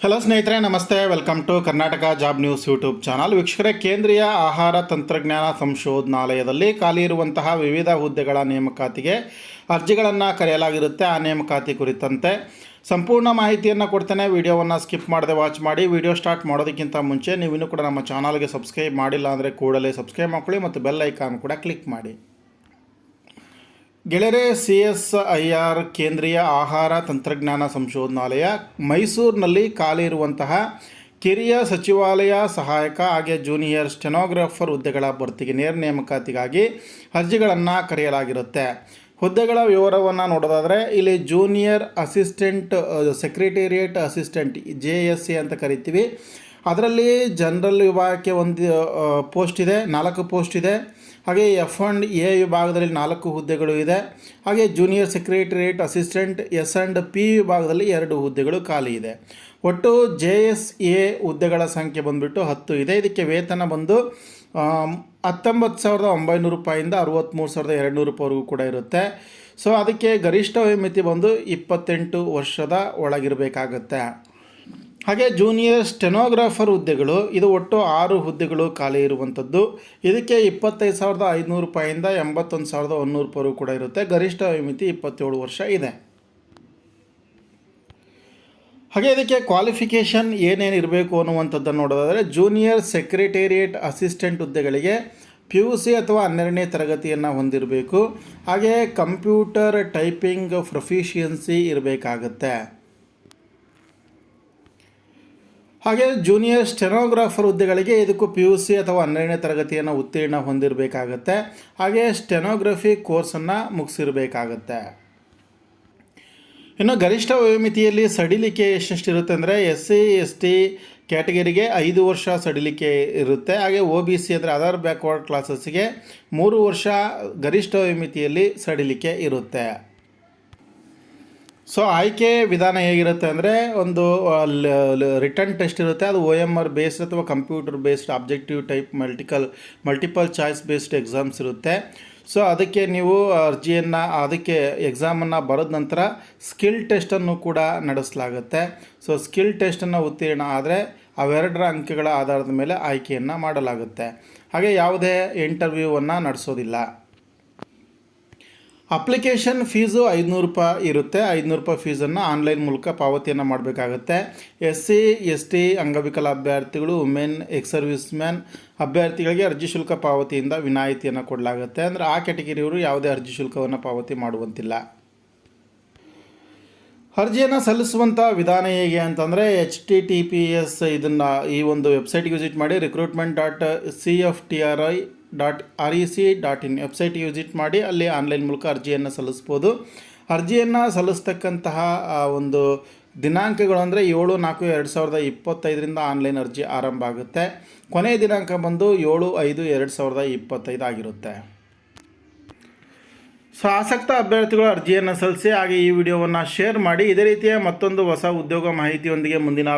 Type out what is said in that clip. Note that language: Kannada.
ಹಲೋ ಸ್ನೇಹಿತರೆ, ನಮಸ್ತೆ. Welcome to Karnataka job news YouTube channel ವೀಕ್ಷಕರೇ, ಕೇಂದ್ರೀಯ ಆಹಾರ ತಂತ್ರಜ್ಞಾನ ಸಂಶೋಧನಾಲಯದಲ್ಲಿ ಖಾಲಿ ಇರುವಂತಹ ವಿವಿಧ ಹುದ್ದೆಗಳ ನೇಮಕಾತಿಗೆ ಅರ್ಜಿಗಳನ್ನು ಕರೆಯಲಾಗಿರುತ್ತೆ. ಆ ನೇಮಕಾತಿ ಕುರಿತಂತೆ ಸಂಪೂರ್ಣ ಮಾಹಿತಿಯನ್ನು ಕೊಡ್ತೇನೆ. ವಿಡಿಯೋವನ್ನು ಸ್ಕಿಪ್ ಮಾಡದೆ ವಾಚ್ ಮಾಡಿ. ವಿಡಿಯೋ ಸ್ಟಾರ್ಟ್ ಮಾಡೋದಕ್ಕಿಂತ ಮುಂಚೆ ನೀವು ಇನ್ನೂ ಕೂಡ ನಮ್ಮ ಚಾನಲ್ಗೆ ಸಬ್ಸ್ಕ್ರೈಬ್ ಮಾಡಿಲ್ಲ ಅಂದರೆ ಕೂಡಲೇ ಸಬ್ಸ್ಕ್ರೈಬ್ ಮಾಡ್ಕೊಳ್ಳಿ ಮತ್ತು ಬೆಲ್ ಐಕಾನ್ ಕೂಡ ಕ್ಲಿಕ್ ಮಾಡಿ. ಗೆಳೆಯರೆ ಸಿ ಎಸ್ ಐ ಆರ್ ಕೇಂದ್ರೀಯ ಆಹಾರ ತಂತ್ರಜ್ಞಾನ ಸಂಶೋಧನಾಲಯ ಮೈಸೂರಿನಲ್ಲಿ ಖಾಲಿ ಇರುವಂತಹ ಕಿರಿಯ ಸಚಿವಾಲಯ ಸಹಾಯಕ ಹಾಗೆ ಜೂನಿಯರ್ ಸ್ಟೆನೋಗ್ರಾಫರ್ ಹುದ್ದೆಗಳ ಭರ್ತಿಗೆ ನೇರ ನೇಮಕಾತಿಗಾಗಿ ಅರ್ಜಿಗಳನ್ನು ಕರೆಯಲಾಗಿರುತ್ತೆ. ಹುದ್ದೆಗಳ ವಿವರವನ್ನು ನೋಡೋದಾದರೆ, ಇಲ್ಲಿ junior assistant secretariat assistant, J S C ಅಂತ ಕರಿತೀವಿ. ಅದರಲ್ಲಿ ಜನರಲ್ ವಿಭಾಗಕ್ಕೆ ಒಂದು ಪೋಸ್ಟ್ ಇದೆ, ನಾಲ್ಕು ಪೋಸ್ಟ್ ಇದೆ. ಹಾಗೆ ಎಫ್ ಆ್ಯಂಡ್ ಎ ವಿಭಾಗದಲ್ಲಿ ನಾಲ್ಕು ಹುದ್ದೆಗಳು ಇದೆ. ಹಾಗೆ junior secretariat assistant S and P ವಿಭಾಗದಲ್ಲಿ ಎರಡು ಹುದ್ದೆಗಳು ಖಾಲಿ ಇದೆ. ಒಟ್ಟು ಜೆ ಎಸ್ ಎ ಹುದ್ದೆಗಳ ಸಂಖ್ಯೆ ಬಂದುಬಿಟ್ಟು ಹತ್ತು ಇದೆ. ಇದಕ್ಕೆ ವೇತನ ಬಂದು ಹತ್ತೊಂಬತ್ತು ಸಾವಿರದ ಒಂಬೈನೂರು ರೂಪಾಯಿಂದ ಅರುವತ್ತ್ಮೂರು ಸಾವಿರದ ಎರಡು ನೂರು ರೂಪಾಯಿವರೆಗೂ ಕೂಡ ಇರುತ್ತೆ. ಸೊ ಅದಕ್ಕೆ ಗರಿಷ್ಠ ವಯೋಮಿತಿ ಬಂದು ಇಪ್ಪತ್ತೆಂಟು ವರ್ಷದ ಒಳಗಿರಬೇಕಾಗತ್ತೆ. ಹಾಗೆ ಜೂನಿಯರ್ ಸ್ಟೆನೋಗ್ರಾಫರ್ ಹುದ್ದೆಗಳು, ಇದು ಒಟ್ಟು ಆರು ಹುದ್ದೆಗಳು ಖಾಲಿ ಇರುವಂಥದ್ದು. ಇದಕ್ಕೆ ಇಪ್ಪತ್ತೈದು ಸಾವಿರದ ಐದುನೂರು ರೂಪಾಯಿಂದ ಎಂಬತ್ತೊಂದು ಸಾವಿರದ ರೂಪಾಯಿ ಕೂಡ ಇರುತ್ತೆ. ಗರಿಷ್ಠ ಮಿತಿ ಇಪ್ಪತ್ತೇಳು ವರ್ಷ ಇದೆ. ಹಾಗೆ ಇದಕ್ಕೆ ಕ್ವಾಲಿಫಿಕೇಷನ್ ಏನೇನು ಇರಬೇಕು ಅನ್ನುವಂಥದ್ದನ್ನು ನೋಡೋದಾದರೆ ಜೂನಿಯರ್ ಸೆಕ್ರೆಟೇರಿಯೇಟ್ ಅಸಿಸ್ಟೆಂಟ್ ಹುದ್ದೆಗಳಿಗೆ ಪಿ ಯು ಸಿ ಅಥವಾ ಹನ್ನೆರಡನೇ ತರಗತಿಯನ್ನು ಹೊಂದಿರಬೇಕು. ಹಾಗೆ ಕಂಪ್ಯೂಟರ್ ಟೈಪಿಂಗ್ ಪ್ರೊಫಿಷಿಯನ್ಸಿ ಇರಬೇಕಾಗತ್ತೆ. ಹಾಗೆ ಜೂನಿಯರ್ ಸ್ಟೆನೋಗ್ರಾಫರ್ ಹುದ್ದೆಗಳಿಗೆ ಇದಕ್ಕೂ ಪಿ ಯು ಸಿ ಅಥವಾ ಹನ್ನೆರಡನೇ ತರಗತಿಯನ್ನು ಉತ್ತೀರ್ಣ ಹೊಂದಿರಬೇಕಾಗತ್ತೆ. ಹಾಗೆ ಸ್ಟೆನೋಗ್ರಫಿ ಕೋರ್ಸನ್ನು ಮುಗಿಸಿರಬೇಕಾಗತ್ತೆ. ಇನ್ನು ಗರಿಷ್ಠ ವಯೋಮಿತಿಯಲ್ಲಿ ಸಡಿಲಿಕೆ ಎಷ್ಟೆಷ್ಟಿರುತ್ತೆ ಅಂದರೆ ಎಸ್ ಸಿ ಎಸ್ ಟಿ ಕ್ಯಾಟಗರಿಗೆ ಐದು ವರ್ಷ ಸಡಿಲಿಕೆ ಇರುತ್ತೆ. ಹಾಗೆ ಒ ಬಿ ಸಿ ಅಂದರೆ ಅದರ್ ಬ್ಯಾಕ್ವರ್ಡ್ ಕ್ಲಾಸಸ್ಗೆ ಮೂರು ವರ್ಷ ಗರಿಷ್ಠ ವಯೋಮಿತಿಯಲ್ಲಿ ಸಡಿಲಿಕೆ ಇರುತ್ತೆ. ಸೊ ಆಯ್ಕೆ ವಿಧಾನ ಹೇಗಿರುತ್ತೆ ಅಂದರೆ ಒಂದು ರಿಟರ್ನ್ ಟೆಸ್ಟ್ ಇರುತ್ತೆ. ಅದು ಒ ಎಂ ಆರ್ ಬೇಸ್ಡ್ ಅಥವಾ computer based objective type multical multiple choice based exams ಇರುತ್ತೆ. ಸೊ ಅದಕ್ಕೆ ನೀವು ಅರ್ಜಿಯನ್ನು, ಅದಕ್ಕೆ ಎಕ್ಸಾಮನ್ನು ಬರೆದ ನಂತರ ಸ್ಕಿಲ್ ಟೆಸ್ಟನ್ನು ಕೂಡ ನಡೆಸಲಾಗುತ್ತೆ. ಸೊ ಸ್ಕಿಲ್ ಟೆಸ್ಟನ್ನು ಉತ್ತೀರ್ಣ ಆದರೆ ಅವೆರಡರ ಅಂಕೆಗಳ ಆಧಾರದ ಮೇಲೆ ಆಯ್ಕೆಯನ್ನು ಮಾಡಲಾಗುತ್ತೆ. ಹಾಗೆ ಯಾವುದೇ ಇಂಟರ್ವ್ಯೂವನ್ನು ನಡೆಸೋದಿಲ್ಲ. ಅಪ್ಲಿಕೇಶನ್ ಫೀಸು ಐದುನೂರು ರೂಪಾಯಿ ಇರುತ್ತೆ. ಐದುನೂರು ರೂಪಾಯಿ ಫೀಸನ್ನು ಆನ್ಲೈನ್ ಮೂಲಕ ಪಾವತಿಯನ್ನು ಮಾಡಬೇಕಾಗತ್ತೆ. ಎಸ್ ಸಿ ಎಸ್ ಟಿ ಅಂಗವಿಕಲ ಅಭ್ಯರ್ಥಿಗಳು, ವುಮೆನ್, ಎಕ್ಸ್ ಸರ್ವಿಸ್ ಮ್ಯಾನ್ ಅಭ್ಯರ್ಥಿಗಳಿಗೆ ಅರ್ಜಿ ಶುಲ್ಕ ಪಾವತಿಯಿಂದ ವಿನಾಯಿತಿಯನ್ನು ಕೊಡಲಾಗುತ್ತೆ. ಅಂದರೆ ಆ ಕ್ಯಾಟಗಿರಿಯವರು ಯಾವುದೇ ಅರ್ಜಿ ಶುಲ್ಕವನ್ನು ಪಾವತಿ ಮಾಡುವಂತಿಲ್ಲ. ಅರ್ಜಿಯನ್ನು ಸಲ್ಲಿಸುವಂಥ ವಿಧಾನ ಹೇಗೆ ಅಂತಂದರೆ H T T P S ಇದನ್ನು ಈ ಒಂದು ವೆಬ್ಸೈಟ್ಗೆ ವಿಸಿಟ್ ಮಾಡಿ recruitment dot C F T R I dot R E S dot in website visit ಮಾಡಿ, ಅಲ್ಲಿ ಆನ್ಲೈನ್ ಮೂಲಕ ಅರ್ಜಿಯನ್ನು ಸಲ್ಲಿಸ್ಬೋದು. ಅರ್ಜಿಯನ್ನು ಸಲ್ಲಿಸ್ತಕ್ಕಂತಹ ಒಂದು ದಿನಾಂಕಗಳು ಅಂದರೆ ಏಳು, ನಾಲ್ಕು, ಎರಡು ಸಾವಿರದ ಇಪ್ಪತ್ತೈದರಿಂದ ಆನ್ಲೈನ್ ಅರ್ಜಿ ಆರಂಭ ಆಗುತ್ತೆ. ಕೊನೆಯ ದಿನಾಂಕ ಬಂದು ಏಳು, ಐದು, ಎರಡು ಸಾವಿರದ ಇಪ್ಪತ್ತೈದು ಆಗಿರುತ್ತೆ. ಸೊ, ಆಸಕ್ತ ಅಭ್ಯರ್ಥಿಗಳು ಅರ್ಜಿಯನ್ನು ಸಲ್ಲಿಸಿ, ಹಾಗೆ ಈ ವಿಡಿಯೋವನ್ನು ಶೇರ್ ಮಾಡಿ, ಇದೇ ರೀತಿಯ ಮತ್ತೊಂದು ಹೊಸ ಉದ್ಯೋಗ ಮಾಹಿತಿಯೊಂದಿಗೆ ಮುಂದಿನ